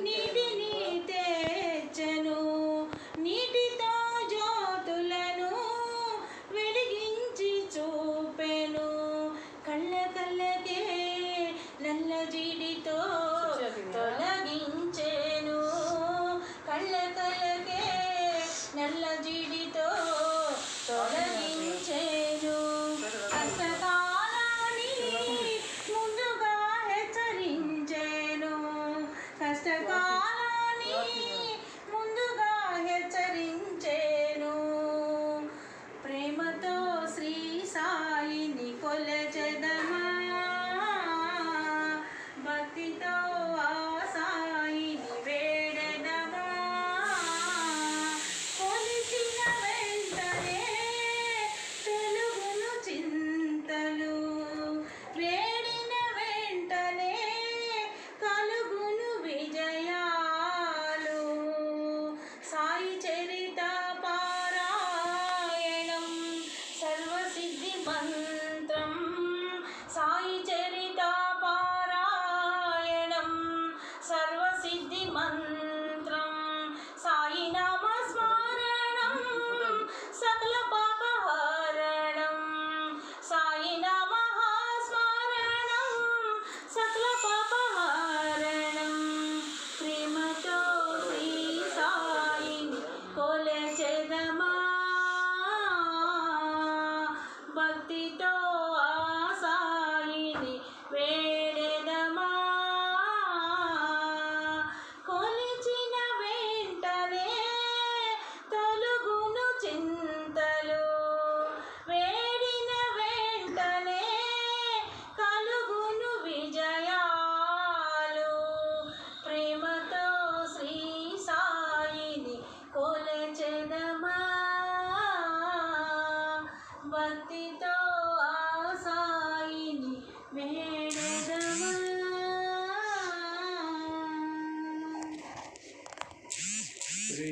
నిధిని తెచ్చను నీటితో జ్యోతులను వెలిగించి చూపెను. కళ్ళ కళ్ళకే నల్ల జీడితో తొలగించెను. కళ్ళ కళ్ళకే నల్ల జీడితో తొలగి জননী